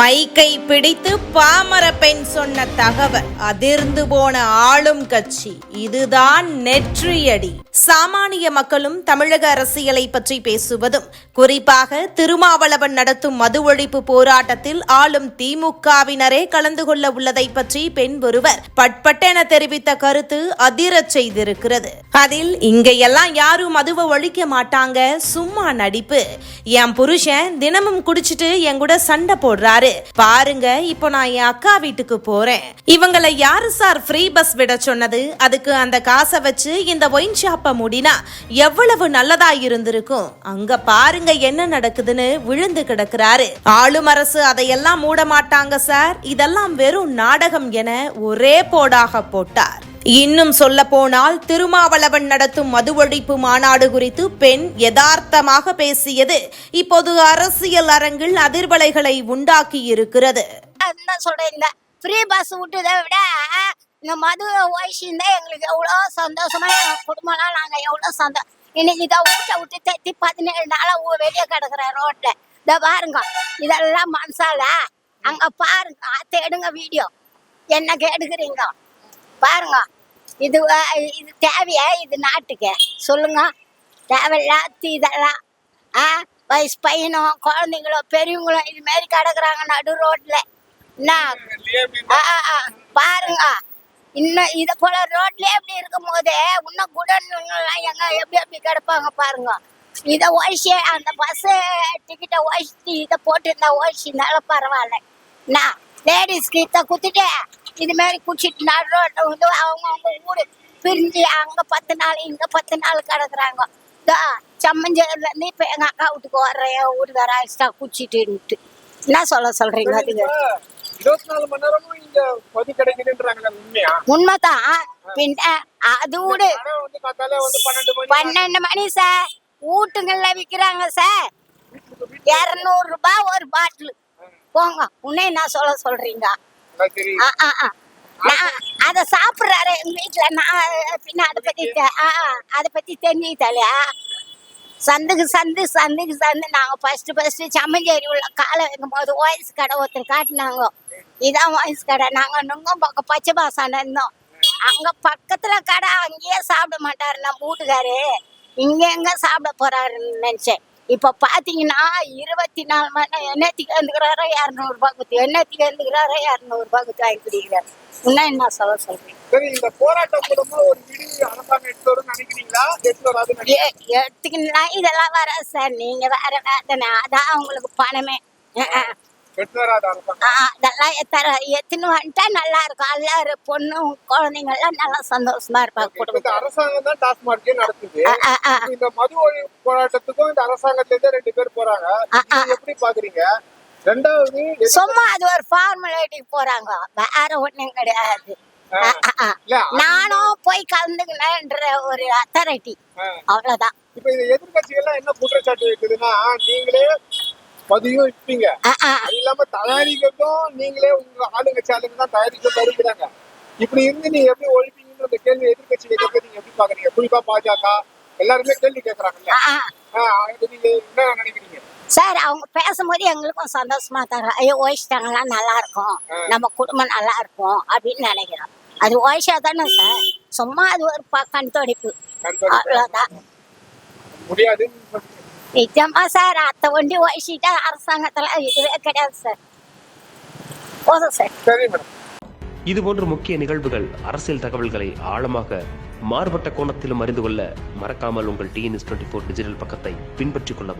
மைக்கை பிடித்து பாமர பெண் சொன்ன தகவல். அதிர்ந்து போன ஆளும் கட்சி. இதுதான் நெற்றியடி. சாமானிய மக்களும் தமிழக அரசியலை பற்றி பேசுவதும் குறிப்பாக திருமாவளவன் நடத்தும் மது ஒழிப்பு போராட்டத்தில் ஆளும் திமுகவினரே கலந்து கொள்ள உள்ளதை பற்றி பெண் ஒருவர் பட்பட்டென தெரிவித்த கருத்து அதிரச் செய்திருக்கிறது. அதில் இங்கெல்லாம் யாரும் மதுவை ஒழிக்க மாட்டாங்க. சும்மா நடிப்பு. என் புருஷன் தினமும் குடிச்சிட்டு என் கூட சண்டை போடுறாரு. பாருங்க இப்போ நான் என் அக்கா வீட்டுக்கு போறேன். இவங்களை யாரு சார் ஃப்ரீ பஸ் விட சொன்னது? அதுக்கு அந்த காசை வச்சு இந்த ஒயின் ஷாப்பை மூடினா எவ்வளவு நல்லதா இருந்திருக்கும்? அங்க பாருங்க என்ன நடக்குதுன்னு விழுந்து கிடக்குறாரு. ஆளும் அரசு அதையெல்லாம் மூட மாட்டாங்க சார். இதெல்லாம் வெறும் நாடகம் என ஒரே போடாக போட்டார். இன்னும் சொல்ல போனால் திருமாவளவன் நடத்தும் மது ஒழிப்பு மாநாடு குறித்து பெண் யதார்த்தமாக பேசியது. இப்போது அரசியல் அரங்கில் அதிர்வலைகளை உண்டாக்கி இருக்கிறது சொல்றேன் இந்த ஃப்ரீ பஸ் விட்டதை விட இந்த மது வயசு இருந்தா எங்களுக்கு எவ்வளோ சந்தோஷமா எங்க குடும்பம்லாம் நாங்க எவ்வளோ சந்தோஷம் இன்னைக்கு இதை வீட்டை விட்டு தேத்தி பதினேழு நாளா ஊ- வெளியே கிடக்குறேன் ரோட்ல இதை பாருங்க இதெல்லாம் மனசால. அங்க பாருங்க தேடுங்க வீடியோ என்ன கேடுக்குறீங்க பாருங்க. இது இது தேவையா? இது நாட்டுக்கு. சொல்லுங்க. தேவையில்லாத இதெல்லாம் ஆ வயசு பையனும் குழந்தைங்களும் பெரியவங்களும் இது மாரி கிடக்குறாங்க நடு ரோட்ல. என்ன? ஆ, ஆ, பாருங்க. இன்னும் இத போல ரோட்லயே இப்படி இருக்கும் போது இன்னும் குடன்லாம் எங்க எப்படி எப்படி கிடப்பாங்க பாருங்க. இத ஒழிச்சு அந்த பஸ் டிக்கெட்டை ஒழிச்சு இதை போட்டுருந்தா ஒழிச்சுனால பரவாயில்ல. நான் லேடிஸ்க்கு இதை குத்திட்டு இது மாதிரி குடிச்சிட்டு நடு ரோட்ல வந்து அவங்க அவங்க ஊரு பிரிஞ்சு அங்க பத்து நாள் இங்க பத்து நாள் கிடக்குறாங்க. இதோ சம்மஞ்சேரில இருந்து இப்ப எங்க அக்கா வீட்டுக்கு வர்றேன் என் வீட்டுக்கார ஆயிடுச்சா குச்சிட்டுன்ட்டு என்ன சொல்ல சொல்றீங்க அதுக்கு? உண்மைதான். பின்ன அது விடு பன்னெண்டு மணி பன்னெண்டு மணி சார். வீட்டுங்கள்ல விக்கிறாங்க சார். இருநூறு ரூபாய் ஒரு பாட்டில். போங்க உன்னை நான் சொல்ல சொல்றீங்க? அத சாப்பிடுறாரு எங்க வீட்டுல நான் பின்ன அதை பத்தி தெ- ஆ, ஆ, அதை பத்தி தெரிஞ்சுக்கிட்டாலையா சந்துக்கு சந்து சந்துக்கு சந்து நாங்க ஃபர்ஸ்ட் ஃபர்ஸ்ட் சம்மஞ்சேரி உள்ள காலை வைக்கும் போது ஓயஸ் கடை ஒருத்தர் காட்டினாங்க இதான் ஓயஸ் கடை நாங்க நுங்கம் பக்கம் பச்சை பாசான இருந்தோம் அங்க பக்கத்துல கடை அங்கேயே சாப்பிட மாட்டாரு நம்ம வீட்டுக்காரு இங்க எங்க சாப்பிட போறாருன்னு நினைச்சேன் இப்ப பாத்தீங்கன்னா இருபத்தி நாலு மணி நேரம் என்னத்துக்கு வந்துக்கிறாரோ இரநூறு ரூபாய் குத்தி என்னத்துக்கு வந்துக்கிறாரோ இரநூறு ரூபாய் குத்தி வாங்கி குடிக்கிறாரு இன்னும் என்ன சொல்ல சரி இந்த போராட்டம் மூலமா ஒரு அரசாங்கம் எடுத்து நினைக்கிறீங்களா? இதெல்லாம் வராது சார். நீங்க வேற வேதனை. அதான் அவங்களுக்கு பணமே. அதெல்லாம் எத்தர எத்துன்னு வந்துட்டா நல்லா இருக்கும் எல்லாரும் பொண்ணும் குழந்தைங்க எல்லாம் நல்லா சந்தோஷமா இருப்பாங்க குடும்பம் அரசாங்கம் தான் டாஸ்மார்க்கே நடத்துது. இந்த மது ஒழிப்பு போராட்டத்துக்கும் இந்த அரசாங்கத்துல ரெண்டு பேர் போறாங்க. எப்படி பாக்குறீங்க? ரெண்டாவது சும்மா அது ஒரு ஃபார்மாலிட்டிக்கு போறாங்க. வேற ஒண்ணும் கிடையாது. நானும் போய் கலந்துக்கினேன்ற ஒரு அத்தாரிட்டி. அவ்வளவுதான். இப்ப இந்த எதிர்கட்சிகள்லாம் என்ன குற்றச்சாட்டு வைக்குதுன்னா நீங்களே மதியம் அஹ். அது இல்லாம தயாரிக்கிறதும் நீங்களே உங்க ஆளுங்க தான் தயாரிக்க தருகிறாங்க. இப்படி இருந்து நீங்க எப்படி ஒழிப்பீங்கன்னு அந்த கேள்வி எதிர்கட்சி கேட்கறது நீங்க எப்படி பாக்குறீங்க குறிப்பா பாஜக எல்லாருமே கேள்வி கேட்கறாங்கல்ல. நீங்க என்ன நினைக்கிறீங்க? சார் அவங்க பேசும்போது எங்களுக்கும் சந்தோஷமா தர ஐயோ ஓய்ச்சிட்டாங்களா நல்லா இருக்கும். நம்ம குடும்பம் நல்லா இருக்கும் அப்படின்னு நினைக்கிறோம். அது ஓய்ச்சா தானே சார். சும்மா அது ஒரு கண் துடைப்பு முடியாதுன்னு சொல்றீங்க. நிஜமா சார் அத்தை வண்டி ஓய்ச்சிட்டா அரசாங்கத்துல இதுவே கிடையாது சார் போதும் சார் சரி மேடம் இதுபோன்ற முக்கிய நிகழ்வுகள் அரசியல் தகவல்களை ஆழமாக மாறுபட்ட கோணத்திலும் அறிந்து கொள்ள மறக்காமல் உங்கள் டிஎன்எஸ் டுவெண்ட்டி ஃபோர் டிஜிட்டல் பக்கத்தை பின்பற்றிக் கொள்ளவும்.